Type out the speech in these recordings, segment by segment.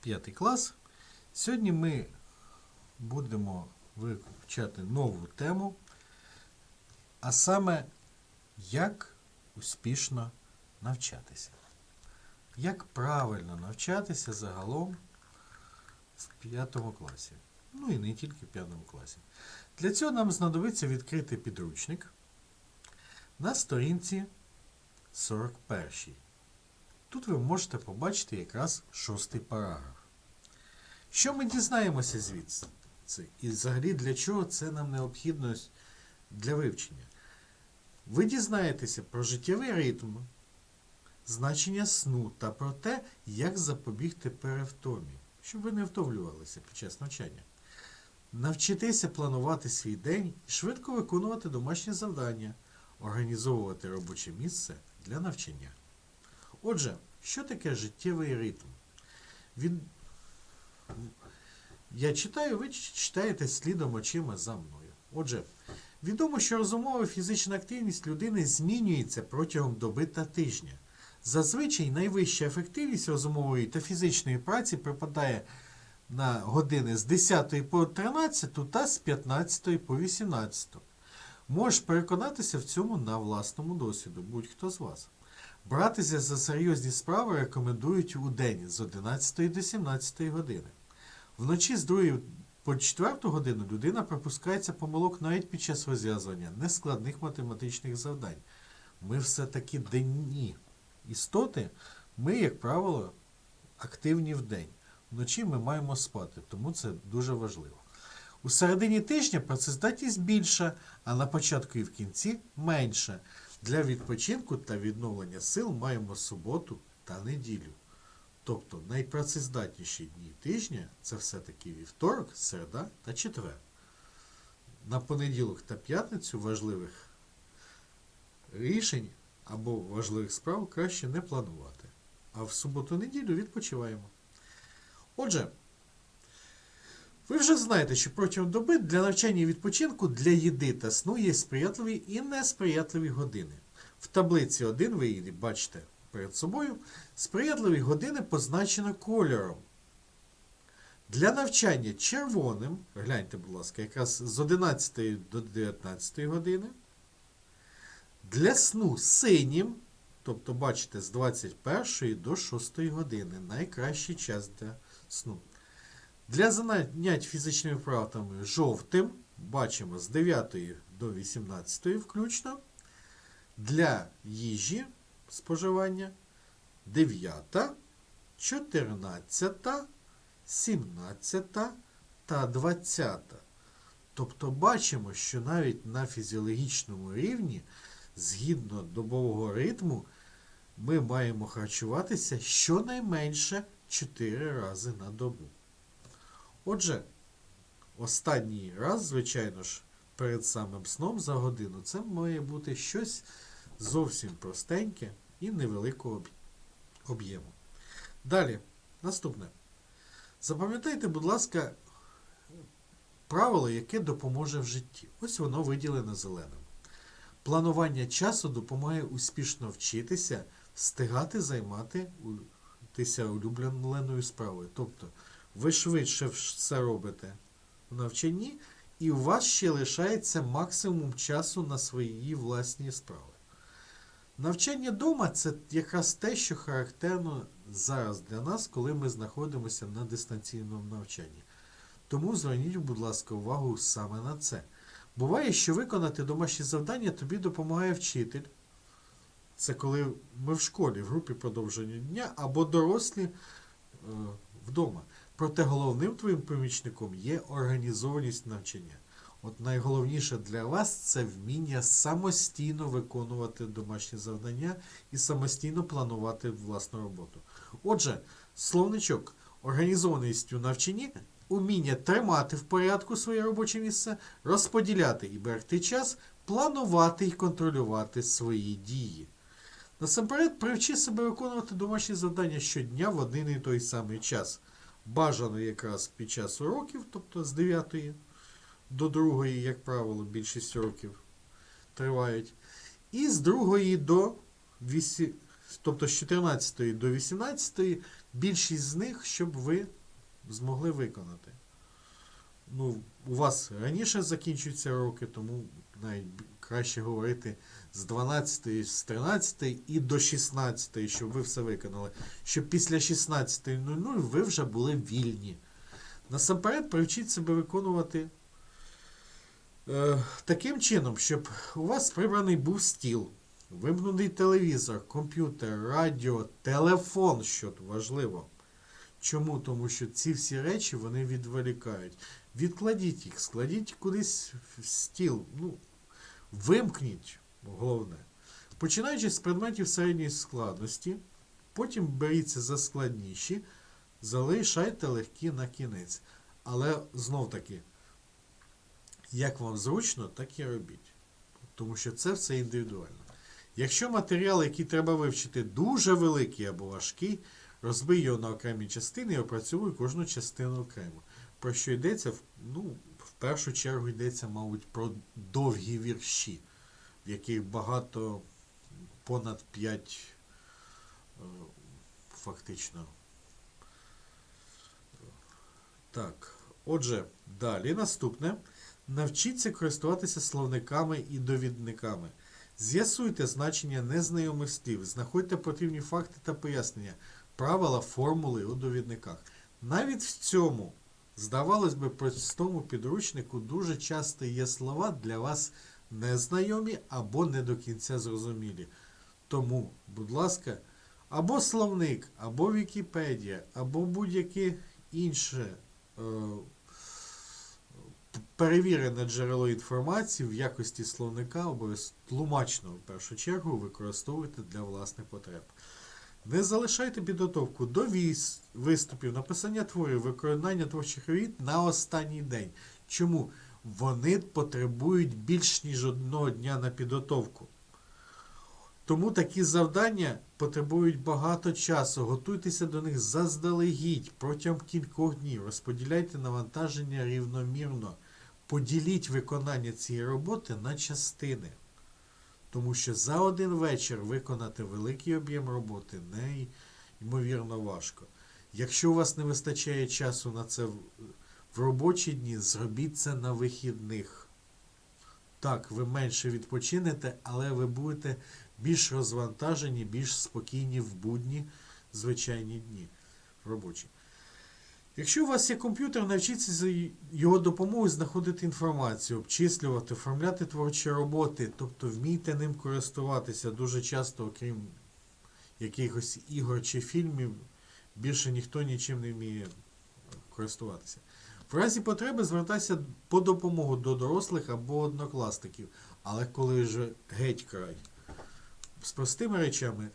5 клас. Сьогодні ми будемо вивчати нову тему, а саме як успішно навчатися. Як правильно навчатися загалом в 5 класі. Ну і не тільки в 5 класі. Для цього нам знадобиться відкрити підручник на сторінці 41. Тут ви можете побачити якраз шостий параграф. Що ми дізнаємося звідси? І взагалі для чого це нам необхідно для вивчення? Ви дізнаєтеся про життєвий ритм, значення сну та про те, як запобігти перевтомі, щоб ви не втомлювалися під час навчання. Навчитеся планувати свій день і швидко виконувати домашні завдання, організовувати робоче місце для навчання. Отже, що таке життєвий ритм? Він... Я читаю, ви читаєте слідом очима за мною. Отже, відомо, що розумова фізична активність людини змінюється протягом доби та тижня. Зазвичай найвища ефективність розумової та фізичної праці припадає на години з 10 по 13 та з 15 по 18. Можеш переконатися в цьому на власному досвіду, будь-хто з вас. Братися за серйозні справи рекомендують у день з 11 до 17 години. Вночі з 2 по 4 годину людина припускається помилок навіть під час розв'язування нескладних математичних завдань. Ми все-таки денні істоти, ми, як правило, активні в день. Вночі ми маємо спати, тому це дуже важливо. У середині тижня працездатність більша, а на початку і в кінці менша. Для відпочинку та відновлення сил маємо суботу та неділю. Тобто найпрацездатніші дні тижня це все-таки вівторок, середа та четвер. На понеділок та п'ятницю важливих рішень або важливих справ краще не планувати. А в суботу-неділю відпочиваємо. Отже, ви вже знаєте, що протягом доби для навчання і відпочинку для їди та сну є сприятливі і несприятливі години. В таблиці 1 ви її бачите перед собою. Сприятливі години позначено кольором. Для навчання червоним, гляньте, будь ласка, якраз з 11 до 19 години. Для сну синім, тобто, бачите, з 21 до 6 години. Найкращий час для сну. Для занять фізичними вправами жовтим бачимо з 9 до 18 включно. Для їжі споживання 9, 14, 17 та 20. Тобто бачимо, що навіть на фізіологічному рівні, згідно добового ритму, ми маємо харчуватися щонайменше 4 рази на добу. Отже, останній раз, звичайно ж, перед самим сном за годину, це має бути щось зовсім простеньке і невеликого об'єму. Далі, наступне. Запам'ятайте, будь ласка, правило, яке допоможе в житті. Ось воно виділене зеленим. Планування часу допомагає успішно вчитися, встигати займатися улюбленою справою. Тобто, ви швидше все робите в навчанні, і у вас ще лишається максимум часу на свої власні справи. Навчання вдома це якраз те, що характерно зараз для нас, коли ми знаходимося на дистанційному навчанні. Тому зверніть, будь ласка, увагу саме на це. Буває, що виконати домашні завдання тобі допомагає вчитель. Це коли ми в школі, в групі продовження дня або дорослі е, вдома. Проте головним твоїм помічником є організованість навчання. От найголовніше для вас це вміння самостійно виконувати домашні завдання і самостійно планувати власну роботу. Отже, словничок, організованість у навчанні, уміння тримати в порядку своє робоче місце, розподіляти і берегти час, планувати і контролювати свої дії. Насамперед, привчи себе виконувати домашні завдання щодня в один і той самий час. Бажано якраз під час уроків, тобто з 9 до 2, як правило, більшість років тривають. І з 2 до 8, тобто з 14 до 18 більшість з них, щоб ви змогли виконати. Ну, у вас раніше закінчуються роки, тому навіть краще говорити з 12, з 13 і до 16, щоб ви все виконали. Щоб після 16.00 ви вже були вільні. Насамперед привчіть себе виконувати е, таким чином, щоб у вас прибраний був стіл, вимкнений телевізор, комп'ютер, радіо, телефон, що важливо. Чому? Тому що ці всі речі вони відволікають. Відкладіть їх, складіть кудись в стіл. Ну, вимкніть, головне. Починаючи з предметів середньої складності, потім беріться за складніші, залишайте легкі на кінець. Але знов таки, як вам зручно, так і робіть. Тому що це все індивідуально. Якщо матеріал, який треба вивчити, дуже великий або важкий, розбий його на окремі частини і опрацьовуй кожну частину окремо. Про що йдеться? Ну, першу чергу йдеться, мабуть, про довгі вірші, в яких багато понад 5 фактично. Так, отже, далі наступне. Навчіться користуватися словниками і довідниками. З'ясуйте значення незнайомих слів, знаходьте потрібні факти та пояснення, правила, формули у довідниках. Навіть в цьому, здавалось би, простому підручнику дуже часто є слова для вас незнайомі або не до кінця зрозумілі. Тому, будь ласка, або словник, або Вікіпедія, або будь-яке інше е, перевірене джерело інформації в якості словника, обов'язково тлумачного в першу чергу, використовуйте для власних потреб. Не залишайте підготовку до виступів, написання творів, виконання творчих робіт на останній день. Чому? Вони потребують більш ніж одного дня на підготовку. Тому такі завдання потребують багато часу. Готуйтеся до них заздалегідь протягом кількох днів. Розподіляйте навантаження рівномірно. Поділіть виконання цієї роботи на частини. Тому що за один вечір виконати великий об'єм роботи неймовірно важко. Якщо у вас не вистачає часу на це в робочі дні, зробіть це на вихідних. Так, ви менше відпочинете, але ви будете більш розвантажені, більш спокійні в будні звичайні дні робочі. Якщо у вас є комп'ютер, навчіться за його допомогою знаходити інформацію, обчислювати, оформляти творчі роботи, тобто вмійте ним користуватися. Дуже часто, окрім якихось ігор чи фільмів, більше ніхто нічим не вміє користуватися. В разі потреби звертайся по допомогу до дорослих або однокласників, але коли вже геть край. З простими речами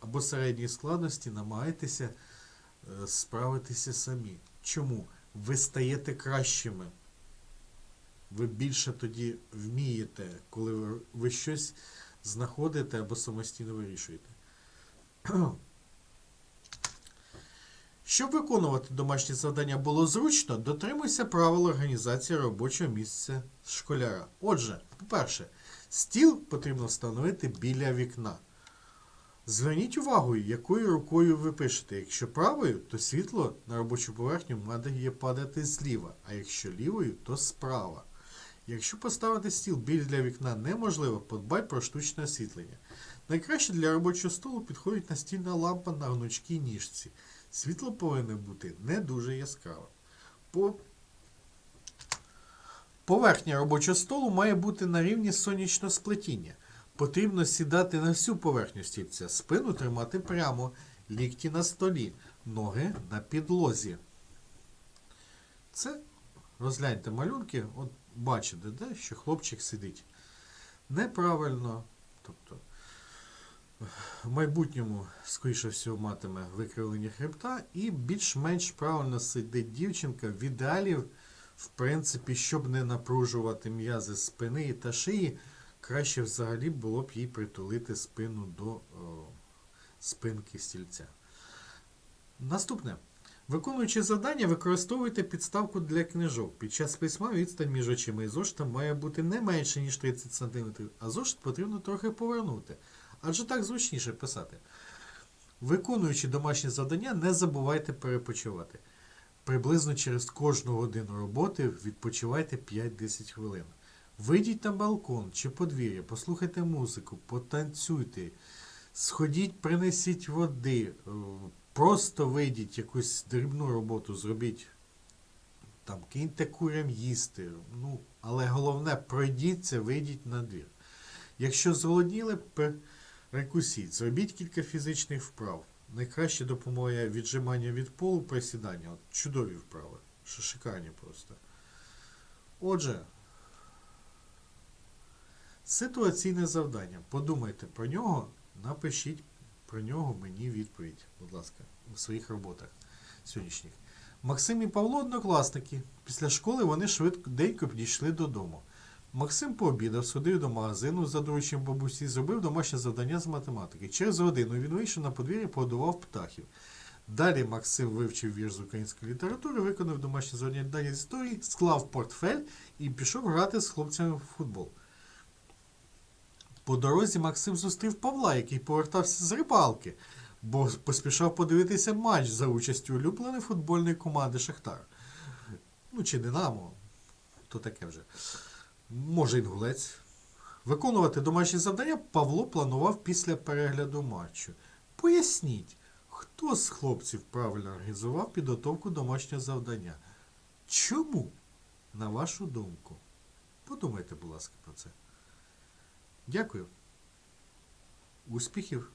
або середньої складності намагайтеся справитися самі. Чому? Ви стаєте кращими. Ви більше тоді вмієте, коли ви, ви щось знаходите або самостійно вирішуєте. Щоб виконувати домашні завдання було зручно, дотримуйся правил організації робочого місця школяра. Отже, по-перше, стіл потрібно встановити біля вікна. Зверніть увагу, якою рукою ви пишете. Якщо правою, то світло на робочу поверхню має падати зліва, а якщо лівою, то справа. Якщо поставити стіл біля вікна неможливо, подбай про штучне освітлення. Найкраще для робочого столу підходить настільна лампа на гнучкій ніжці. Світло повинно бути не дуже яскравим. По... Поверхня робочого столу має бути на рівні сонячного сплетіння. Потрібно сідати на всю поверхню стільця, спину тримати прямо, лікті на столі, ноги на підлозі. Це розгляньте малюнки, от бачите, де, що хлопчик сидить. Неправильно. Тобто, в майбутньому, скоріше всього, матиме викривлення хребта і більш-менш правильно сидить дівчинка. В ідеалі, в принципі, щоб не напружувати м'язи спини та шиї, краще взагалі було б їй притулити спину до о, спинки стільця. Наступне. Виконуючи завдання, використовуйте підставку для книжок. Під час письма відстань між очима і зошитом має бути не менше, ніж 30 см, а зошит потрібно трохи повернути. Адже так зручніше писати. Виконуючи домашні завдання, не забувайте перепочивати. Приблизно через кожну годину роботи відпочивайте 5-10 хвилин. Вийдіть на балкон чи подвір'я, послухайте музику, потанцюйте, сходіть, принесіть води, е, просто вийдіть якусь дрібну роботу, зробіть. Там киньте курям їсти. Ну, але головне, пройдіться, вийдіть на двір. Якщо зголодніли, перекусіть, зробіть кілька фізичних вправ. Найкраще допомагає віджимання від полу, присідання. От чудові вправи. Що шикарні просто. Отже, ситуаційне завдання. Подумайте про нього, напишіть про нього мені відповідь, будь ласка, у своїх роботах сьогоднішніх. Максим і Павло однокласники. Після школи вони швидко підійшли додому. Максим пообідав, сходив до магазину за дорученням бабусі, зробив домашнє завдання з математики. Через годину він вийшов на подвір'я, погодував птахів. Далі Максим вивчив вірш з української літератури, виконав домашнє завдання з історії, склав портфель і пішов грати з хлопцями в футбол. По дорозі Максим зустрів Павла, який повертався з рибалки, бо поспішав подивитися матч за участю улюбленої футбольної команди Шахтар. Ну, чи Динамо, то таке вже. Може, інгулець. Виконувати домашні завдання Павло планував після перегляду матчу. Поясніть, хто з хлопців правильно організував підготовку домашнього завдання? Чому, на вашу думку? Подумайте, будь ласка, про це. Дякую. Успіхів!